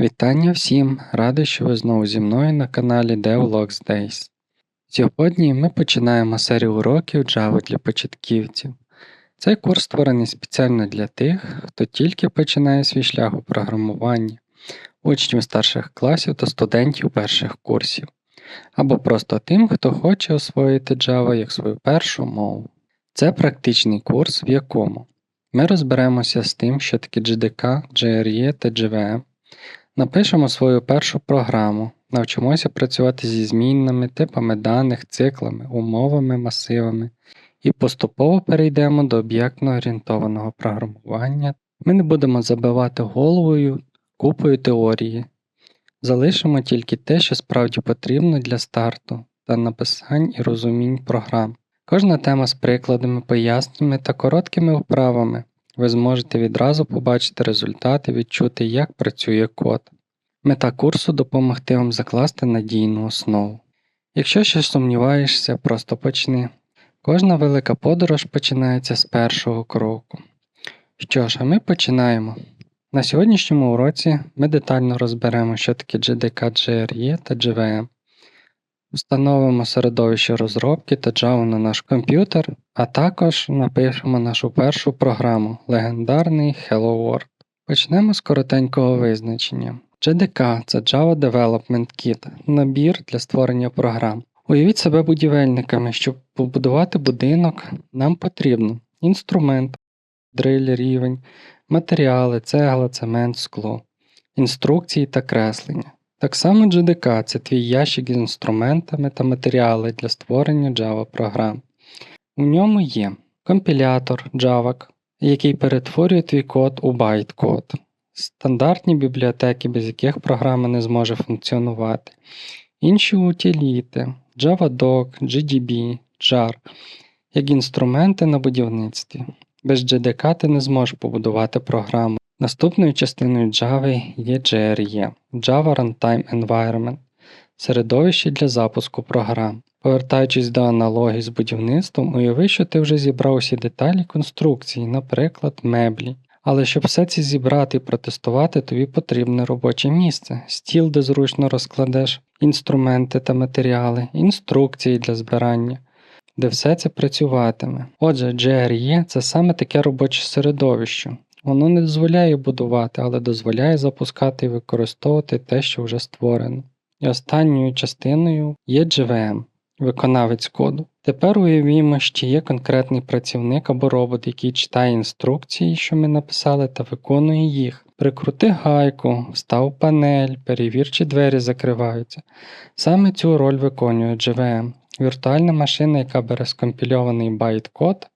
Вітання всім! Радий, що ви знову зі мною на каналі Devlogs Days. Сьогодні ми починаємо серію уроків Java для початківців. Цей курс створений спеціально для тих, хто тільки починає свій шлях у програмуванні, учнів старших класів та студентів перших курсів, або просто тим, хто хоче освоїти Java як свою першу мову. Це практичний курс, в якому ми розберемося з тим, що таке JDK, JRE та JVM. Напишемо свою першу програму, навчимося працювати зі змінними, типами даних, циклами, умовами, масивами і поступово перейдемо до об'єктно орієнтованого програмування. Ми не будемо забивати головою купою теорії, залишимо тільки те, що справді потрібно для старту та написань і розумінь програм. Кожна тема з прикладами, поясненнями та короткими вправами. Ви зможете відразу побачити результати, відчути, як працює код. Мета курсу допомогти вам закласти надійну основу. Якщо ще сумніваєшся, просто почни. Кожна велика подорож починається з першого кроку. Що ж, а ми починаємо. На сьогоднішньому уроці ми детально розберемо, що таке JDK JRE та JVM. Встановимо середовище розробки та Java на наш комп'ютер, а також напишемо нашу першу програму легендарний Hello World. Почнемо з коротенького визначення. JDK це Java Development Kit набір для створення програм. Уявіть себе будівельниками, щоб побудувати будинок, нам потрібно інструмент, дриль, рівень, матеріали, цегла, цемент, скло, інструкції та креслення. Так само JDK це твій ящик з інструментами та матеріали для створення Java програм. У ньому є компілятор JAVAC, який перетворює твій код у байт-код, стандартні бібліотеки, без яких програма не зможе функціонувати, інші утиліти, JavaDoc, GDB, JAR, як інструменти на будівництві. Без JDK ти не зможеш побудувати програму. Наступною частиною Java є JRE Java Runtime Environment середовище для запуску програм. Повертаючись до аналогії з будівництвом, уяви, що ти вже зібрав усі деталі конструкції, наприклад, меблі. Але щоб все це зібрати і протестувати, тобі потрібне робоче місце, стіл, де зручно розкладеш інструменти та матеріали, інструкції для збирання, де все це працюватиме. Отже, JRE це саме таке робоче середовище. Воно не дозволяє будувати, але дозволяє запускати і використовувати те, що вже створено. І останньою частиною є JVM виконавець коду. Тепер уявімо, що є конкретний працівник або робот, який читає інструкції, що ми написали, та виконує їх. Прикрути гайку, встав панель, перевір, чи двері закриваються. Саме цю роль виконує JVM віртуальна машина, яка бере скомпільований байт-код,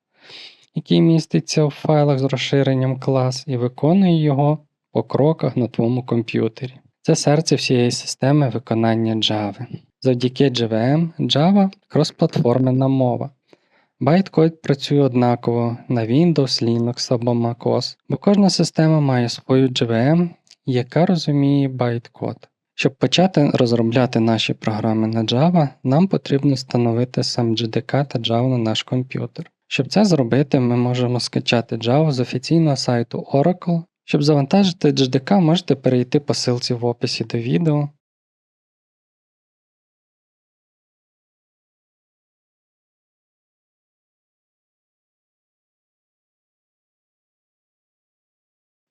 який міститься в файлах з розширенням клас, і виконує його по кроках на твоєму комп'ютері. Це серце всієї системи виконання Java. Завдяки JVM Java кросплатформенна мова. Байткод працює однаково на Windows, Linux або MacOS, бо кожна система має свою JVM, яка розуміє байткод. Щоб почати розробляти наші програми на Java, нам потрібно встановити сам JDK та Java на наш комп'ютер. Щоб це зробити, ми можемо скачати Java з офіційного сайту Oracle. Щоб завантажити JDK, можете перейти по ссылці в описі до відео.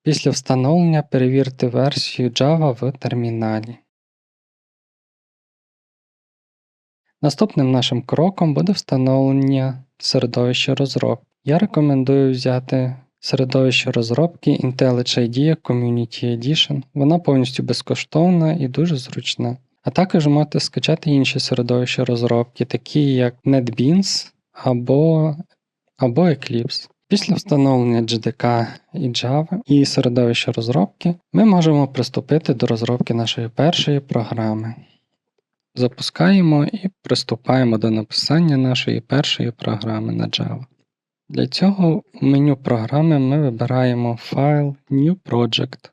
Після встановлення перевірте версію Java в терміналі. Наступним нашим кроком буде встановлення середовища розробки. Я рекомендую взяти середовище розробки IntelliJ IDEA Community Edition. Вона повністю безкоштовна і дуже зручна. А також можете скачати інші середовища розробки, такі як NetBeans або, або Eclipse. Після встановлення JDK і Java і середовища розробки ми можемо приступити до розробки нашої першої програми. Запускаємо і приступаємо до написання нашої першої програми на Java. Для цього в меню програми ми вибираємо файл New Project,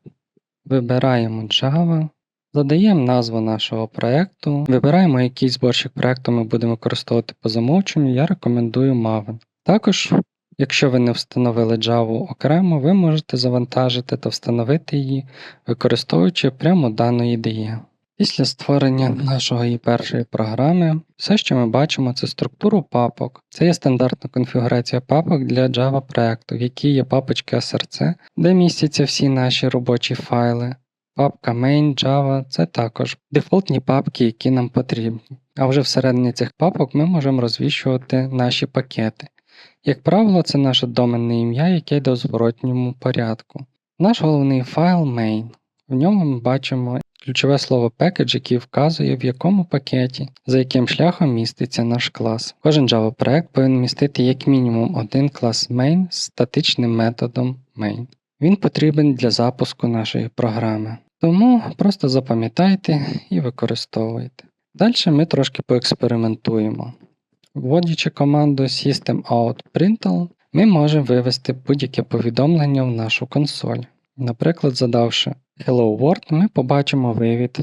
вибираємо Java, задаємо назву нашого проєкту, вибираємо, який зборщик проєкту ми будемо використовувати по замовченню, я рекомендую Maven. Також Якщо ви не встановили Java окремо, ви можете завантажити та встановити її, використовуючи прямо дану IDE. Після створення нашої першої програми, все, що ми бачимо, це структуру папок. Це є стандартна конфігурація папок для Java проекту, в якій є папочки SRC, де містяться всі наші робочі файли. Папка main Java це також дефолтні папки, які нам потрібні. А вже всередині цих папок ми можемо розвіщувати наші пакети. Як правило, це наше доменне ім'я, яке йде у зворотньому порядку. Наш головний файл main. В ньому ми бачимо ключове слово package, який вказує, в якому пакеті, за яким шляхом міститься наш клас. Кожен Java проект повинен містити як мінімум один клас main з статичним методом main. Він потрібен для запуску нашої програми. Тому просто запам'ятайте і використовуйте. Далі ми трошки поекспериментуємо. Вводячи команду systemout.println, ми можемо вивести будь-яке повідомлення в нашу консоль. Наприклад, задавши Hello World, ми побачимо вивід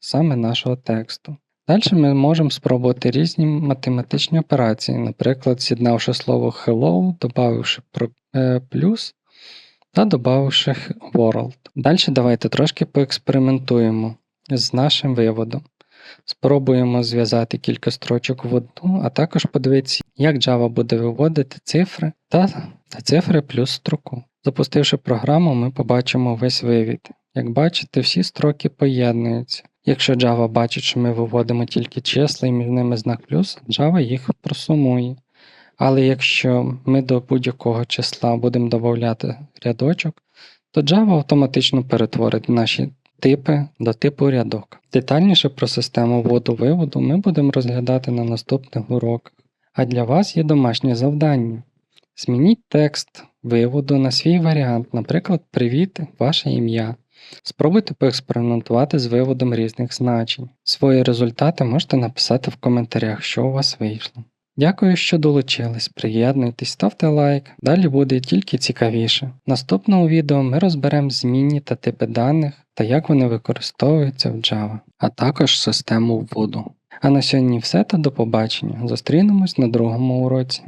саме нашого тексту. Далі ми можемо спробувати різні математичні операції, наприклад, з'єднавши слово hello, додавши е, плюс та додавши world. Далі давайте трошки поекспериментуємо з нашим виводом. Спробуємо зв'язати кілька строчок в одну, а також подивитися, як Java буде виводити цифри та, та цифри плюс строку. Запустивши програму, ми побачимо весь вивід. Як бачите, всі строки поєднуються. Якщо Java бачить, що ми виводимо тільки числа і між ними знак плюс, Java їх просумує. Але якщо ми до будь-якого числа будемо додати рядочок, то Java автоматично перетворить наші типи до типу рядок. Детальніше про систему вводу-виводу ми будемо розглядати на наступних уроках. А для вас є домашнє завдання. Змініть текст виводу на свій варіант, наприклад, Привіт, ваше ім'я. Спробуйте поекспериментувати з виводом різних значень. Свої результати можете написати в коментарях, що у вас вийшло. Дякую, що долучились. Приєднуйтесь, ставте лайк, далі буде тільки цікавіше. В наступному відео ми розберемо змінні та типи даних та як вони використовуються в Java, а також систему вводу. А на сьогодні все та до побачення. Зустрінемось на другому уроці.